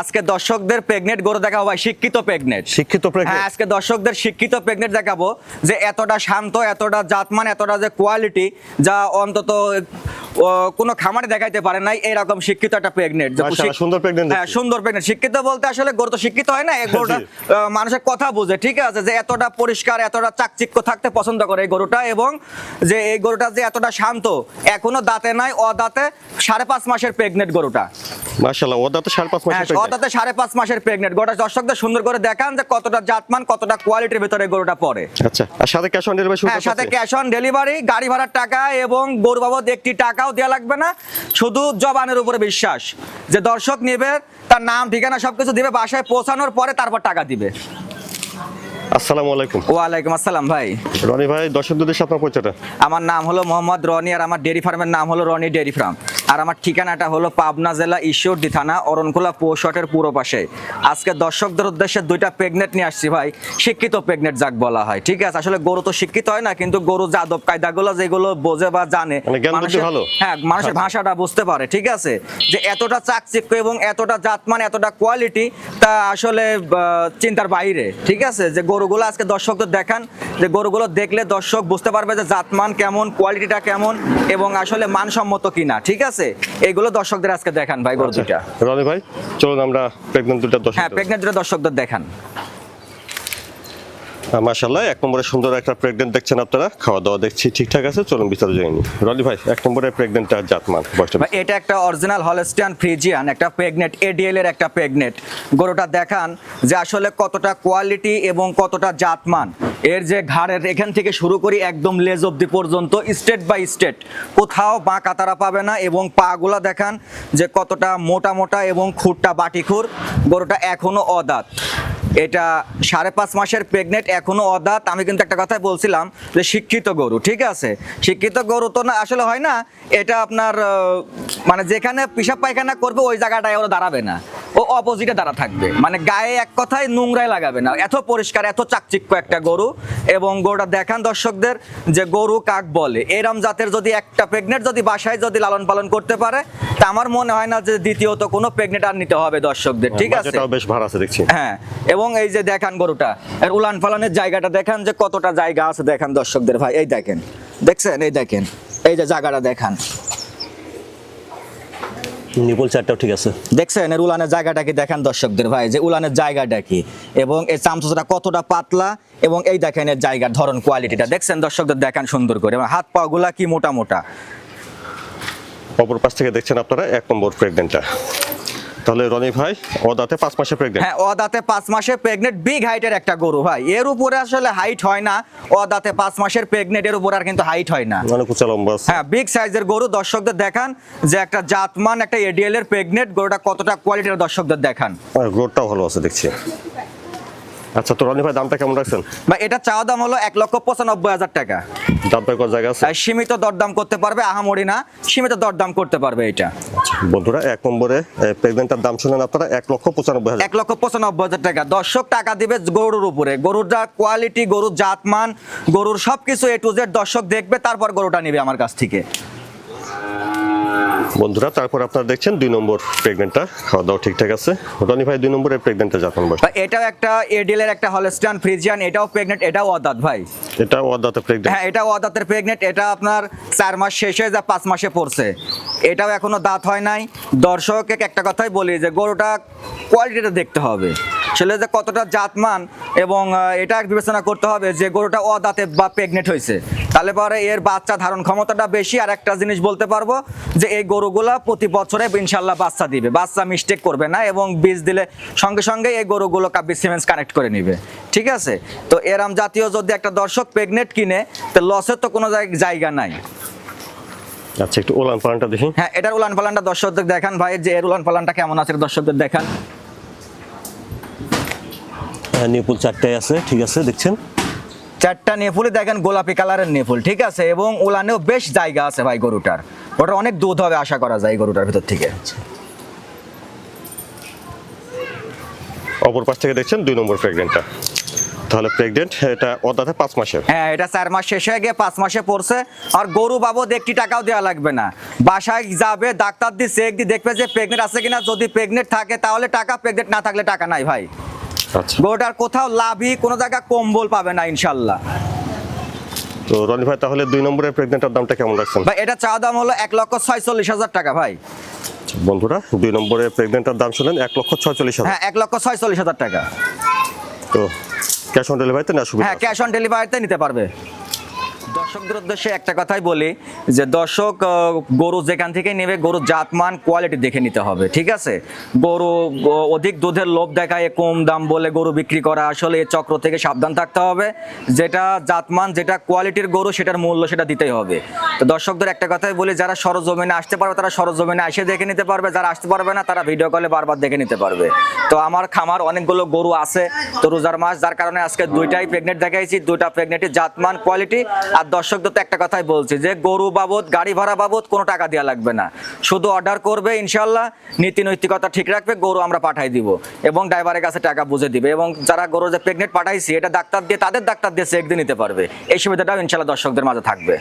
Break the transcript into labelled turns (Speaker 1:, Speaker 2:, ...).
Speaker 1: আজকে দর্শকদের প্রেগনেন্ট গরু দেখাবো ভাই শিক্ষিত প্রেগনেন্ট
Speaker 2: শিক্ষিত
Speaker 1: হ্যাঁ
Speaker 2: প্রেগনেন্ট
Speaker 1: আজকে দর্শকদের শিক্ষিত প্রেগনেন্ট দেখাবো যে এতটা শান্ত এতটা জাতমান এতটা যে কোয়ালিটি যা অন্তত কোনো খামারে দেখাইতে পারে নাই এরকম শিক্ষিত একটা প্রেগনেন্ট
Speaker 2: সুন্দর pregnant
Speaker 1: হ্যাঁ সুন্দর প্রেগনেন্ট শিক্ষিত বলতে আসলে গরু তো শিক্ষিত হয় না গরুটা মানুষের কথা বুঝে ঠিক আছে? যে এতটা পরিষ্কার এতটা চাকচিক্য থাকতে পছন্দ করে এই গরুটা এবং যে এই গরুটা যে এতটা শান্ত এখনও দাঁতে নাই অদাঁতে সাড়ে পাঁচ মাসের প্রেগনেন্ট গরুটা।
Speaker 2: মাশাআল্লাহ ওদা তো সাড়ে পাঁচ মাসের
Speaker 1: হ্যাঁ সাড়ে পাঁচ মাসের প্রেগনেন্ট গরুটা দর্শকদের সুন্দর করে দেখান যে কতটা জাতমান কতটা কোয়ালিটির ভিতরে গরুটা পড়ে।
Speaker 2: আচ্ছা আর সাথে ক্যাশ অন ডেলিভারি
Speaker 1: হ্যাঁ সাথে ক্যাশ অন ডেলিভারি গাড়ি ভাড়ার টাকা এবং গরু বাবদ একটি টাকাও দেওয়া লাগবে না। শুধু জবানের উপরে বিশ্বাস। যে দর্শক নেবে তার নাম ঠিকানা সবকিছু দিবে বাসায় পৌঁছানোর পরে তারপর টাকা দিবে।
Speaker 2: আসসালামু আলাইকুম।
Speaker 1: ওয়ালাইকুম আসসালাম ভাই।
Speaker 2: রনি ভাই দর্শকদের উদ্দেশ্যে আপনার পরিচয়টা
Speaker 1: আমার নাম হলো মোহাম্মদ রনি আর আমার ডেয়ারি ফার্মের নাম হলো রনি ডেয়ারি ফার্ম আর আমার ঠিকানাটা হলো পাবনা জেলা ঈশ্বরদী থানা অরণকুলা পৌষটের পুরো পাশে। আজকে দর্শকদের উদ্দেশ্যে দুইটা প্রেগনেন্ট নিয়ে আসছি ভাই শিক্ষিত প্রেগনেন্ট যাক বলা হয় ঠিক আছে? আসলে গরু তো শিক্ষিত হয় না কিন্তু গরু যাদব কায়দাগুলো যেগুলো বোঝে বা জানে
Speaker 2: মানে বুদ্ধি
Speaker 1: মানুষের-। হ্যাঁ মানুষের ভাষাটা বুঝতে পারে ঠিক আছে? যে এতটা চাকচিক্য এবং এতটা জাতমান এতটা কোয়ালিটি তা আসলে আহ, চিন্তার বাইরে ঠিক আছে? যে গরুগুলো আজকে দর্শকদের দেখান যে গরুগুলো দেখলে দর্শক বুঝতে পারবে যে জাতমান কেমন কোয়ালিটিটা কেমন এবং আসলে মানসম্মত কিনা ঠিক আছে? এগুলো দর্শকদের আজকে দেখান ভাই গরু দুইটা।
Speaker 2: আচ্ছা, ভাই চলুন আমরা প্রেগনেন্ট দুটা দর্শক
Speaker 1: হ্যাঁ প্রেগনেন্ট দুটো দর্শকদের দেখান।
Speaker 2: মাশাআল্লাহ, এক নম্বরে সুন্দর একটা প্রেগনেন্ট দেখছেন আপনারা। খাওয়া দাওয়া দেখছি, ঠিকঠাক আছে, চলুন বিস্তারিত জেনে রলি ভাই, এক নম্বরে প্রেগনেন্টটা জাতমান
Speaker 1: এটা একটা অরিজিনাল হলস্টিয়ান ফ্রিজিয়ান একটা প্রেগনেট এডিএল এর একটা প্রেগনেট গরুটা দেখান যে আসলে কতটা কোয়ালিটি এবং কতটা জাতমান। এর যে ঘাড়ের, এখান থেকে শুরু করি একদম লেজ অব্দি পর্যন্ত স্টেট বাই স্টেট কোথাও বাঁ কাতারা পাবে না এবং পাগুলা দেখান যে কতটা মোটা মোটা এবং খুরটা বাটি খুর গরুটা এখনও অদাঁত। এটা সাড়ে পাঁচ মাসের প্রেগনেন্ট এখনও অদাত। আমি কিন্তু একটা কথাই বলছিলাম যে শিক্ষিত গরু, ঠিক আছে? শিক্ষিত গরু তো না, আসলে হয় না, এটা আপনার মানে যেখানে পিসাব পায়খানা করবে, ওই জায়গাটায় ওরা দাঁড়াবে না। ও অপোজিটে দাঁড়া থাকবে। মানে গায়ে এক কথায় নোংরায় লাগাবে না। এত পরিষ্কার এত চাকচিক্য একটা গরু। এবং গরুটা দেখান দর্শকদের যে গরু কাক বলে। এরম জাতের যদি একটা প্রেগনেন্ট যদি বাসায় যদি লালন পালন করতে পারে তা আমার মনে হয় না যে দ্বিতীয়ত কোনো প্রেগনেন্ট আর নিতে হবে দর্শকদের। ঠিক আছে?
Speaker 2: বেশ ভাড়া আছে দেখছি।
Speaker 1: হ্যাঁ। এবং এই যে দেখান গরুটা এর উলান ফালানের জায়গাটা দেখান যে কতটা জায়গা আছে দেখান দর্শকদের। ভাই এই দেখেন। দেখছেন? এই দেখেন। এই যে জায়গাটা দেখান।
Speaker 2: নিপল চারটাও ঠিক আছে।
Speaker 1: দেখছেন এর উলানের জায়গাটা কি দেখেন দর্শকদের ভাই? যে উলানের জায়গাটা কি? এবং এই চামচটা কতটা পাতলা? এবং এই দেখেন এর জায়গার ধরন কোয়ালিটিটা দেখছেন দর্শকদের দেখেন সুন্দর করে। এবং হাত পাগুলা কি মোটা মোটা?
Speaker 2: অপর পাশ থেকে দেখছেন আপনারা এক নম্বর প্রেগনেন্টটা তাহলে রনি ভাই ও দাঁতে পাঁচ মাসে প্রেগনেন্ট
Speaker 1: হ্যাঁ অদাতে পাঁচ মাসের প্রেগনেন্ট বিগ হাইটের একটা গরু ভাই। এর উপরে আসলে হাইট হয় না অদাতে পাঁচ মাসের প্রেগনেন্ট এর উপর আর কিন্তু হাইট হয় না।
Speaker 2: মানে কুচা লম্বা
Speaker 1: হ্যাঁ বিগ সাইজের গরু দর্শকদের দেখান যে একটা জাতমান একটা এডিএল এর প্রেগনেন্ট গরুটা কতটা কোয়ালিটির দর্শকদের দেখান।
Speaker 2: আর ভালো আছে দেখছি। আচ্ছা তো রনি ভাই দামটা কেমন রাখছেন?
Speaker 1: বা এটা চাওয়া দাম হলো এক লক্ষ পঁচানব্বই হাজার টাকা।
Speaker 2: দাম পাই কত জায়গা আছে।
Speaker 1: সীমিত দরদাম করতে পারবে আহামরি না সীমিত দরদাম করতে পারবে এটা।
Speaker 2: বন্ধুরা এক নম্বরে প্রেগনেন্টটার দাম শুনেন আপনারা এক লক্ষ পঁচানব্বই হাজার।
Speaker 1: এক লক্ষ পঁচানব্বই হাজার টাকা। দর্শক টাকা দিবে গরুর উপরে। গরুর যা কোয়ালিটি গরুর জাতমান গরুর সবকিছু এ টু জেড দর্শক দেখবে তারপর গরুটা নিবে আমার কাছ থেকে।
Speaker 2: বন্ধুরা তারপর আপনারা দেখছেন দুই নম্বর প্রেগনেন্টটা খাওয়া দাওয়া ঠিকঠাক আছে? রনি ভাই দুই নম্বরের প্রেগনেন্টটা জাতমান
Speaker 1: বসে। এটাও একটা এডিএল এর একটা হলস্টান ফ্রিজিয়ান এটাও প্রেগনেন্ট এটাও অদাত ভাই।
Speaker 2: এটাও ওয়াদাতে প্রেগনেন্ট
Speaker 1: হ্যাঁ এটাও অদাতের প্রেগনেন্ট এটা আপনার চার মাস শেষ হয়ে যা পাঁচ মাসে পড়ছে। এটাও এখনও দাঁত হয় নাই। দর্শককে একটা কথাই বলি যে, গরুটা কোয়ালিটিটা দেখতে হবে। ছেলে যে কতটা জাতমান এবং এটা বিবেচনা করতে হবে যে, গরুটা অদাঁতে বা প্রেগনেন্ট হয়েছে। তাহলে পরে এর বাচ্চা ধারণ ক্ষমতাটা বেশি। আর একটা জিনিস বলতে পারব যে, এই গরুগুলা প্রতি বছরে ইনশাল্লাহ বাচ্চা দিবে। বাচ্চা মিস্টেক করবে না এবং বীজ দিলে সঙ্গে সঙ্গে এই গরুগুলো কাব্যি সিমেন্স কানেক্ট করে নিবে। ঠিক আছে? তো এরাম জাতীয় যদি একটা দর্শক প্রেগনেন্ট কিনে, তো লসের তো কোনো জায়- জায়গা নাই।
Speaker 2: আচ্ছা একটু ওলান পালানটা দেখি।
Speaker 1: হ্যাঁ এটার উলান পালানটা দর্শকদের দেখান ভাই যে এর উলান পালানটা কেমন আছে দর্শকদের দেখান।
Speaker 2: নিপুল চারটায় আছে ঠিক আছে দেখছেন?
Speaker 1: চারটা নেফুলি দেখেন গোলাপি কালারের নেফুল ঠিক আছে এবং উলানেও বেশ জায়গা আছে ভাই গরুটার। ওটা অনেক দুধ হবে আশা করা যায় গরুটার ভিতর থেকে।
Speaker 2: অপর পাশ থেকে দেখছেন দুই নম্বর প্রেগনেন্টটা তাহলে প্রেগনেন্ট এটা অদাতে পাঁচ মাসের।
Speaker 1: হ্যাঁ এটা চার মাস শেষ হয়ে গিয়ে পাঁচ মাসে পড়ছে। আর গরু বাবদ একটি টাকাও দেওয়া লাগবে না। বাসায় যাবে ডাক্তার দিয়ে চেক দিয়ে দেখবে যে প্রেগনেন্ট আছে কিনা। যদি প্রেগনেন্ট থাকে তাহলে টাকা প্রেগনেন্ট না থাকলে টাকা নাই ভাই।
Speaker 2: আচ্ছা।
Speaker 1: গরুটার কোথাও লাভই কোনো জায়গায় কম্বল পাবে না ইনশাল্লাহ।
Speaker 2: তো রনি ভাই তাহলে দুই নম্বরের প্রেগনেন্টের দামটা কেমন রাখছেন?
Speaker 1: ভাই এটা চাওয়া দাম হলো এক লক্ষ ছয়চল্লিশ হাজার টাকা ভাই।
Speaker 2: বন্ধুরা দুই নম্বরের প্রেগনেন্টের দাম শুনলেন এক লক্ষ ছয়চল্লিশ হাজার।
Speaker 1: হ্যাঁ এক লক্ষ ছয়চল্লিশ হাজার টাকা।
Speaker 2: তো ক্যাশ অন ডেলিভারিতে না সুবিধা
Speaker 1: হ্যাঁ ক্যাশ অন ডেলিভারিতে নিতে পারবে। দর্শকদের উদ্দেশ্যে একটা কথাই বলি যে দর্শক গরু যেখান থেকে নেবে, গরু জাতমান কোয়ালিটি দেখে নিতে হবে, ঠিক আছে? গরু অধিক দুধের লোভ দেখায়, কম দাম বলে গরু বিক্রি করা আসলে এই চক্র থেকে সাবধান থাকতে হবে। যেটা জাতমান, যেটা কোয়ালিটির গরু, সেটার মূল্য সেটা দিতেই হবে। তো দর্শকদের একটা কথাই বলি, যারা সরজমিনে আসতে পারবে, তারা সরজমিনে এসে দেখে নিতে পারবে, যারা আসতে পারবে না, তারা ভিডিও কলে বারবার দেখে নিতে পারবে। তো আমার খামার অনেকগুলো গরু আছে তো রোজার মাস যার কারণে আজকে দুইটাই প্রেগনেন্ট দেখাইছি, দুইটা প্রেগনেন্টের জাতমান কোয়ালিটি আর দর্শকদের তো একটা কথাই বলছি যে গরু বাবদ, গাড়ি ভাড়া বাবদ কোনো টাকা দেওয়া লাগবে না। শুধু অর্ডার করবে ইনশাল্লাহ নীতি নৈতিকতা ঠিক রাখবে, গরু আমরা পাঠাই দিব এবং ড্রাইভারের কাছে টাকা বুঝে দিবে এবং যারা গরু যে প্রেগনেন্ট পাঠাইছি, এটা ডাক্তার দিয়ে, তাদের ডাক্তার দিয়ে চেক দিয়ে নিতে পারবে। এই সুবিধাটাও ইনশাল্লাহ দর্শকদের মাঝে থাকবে।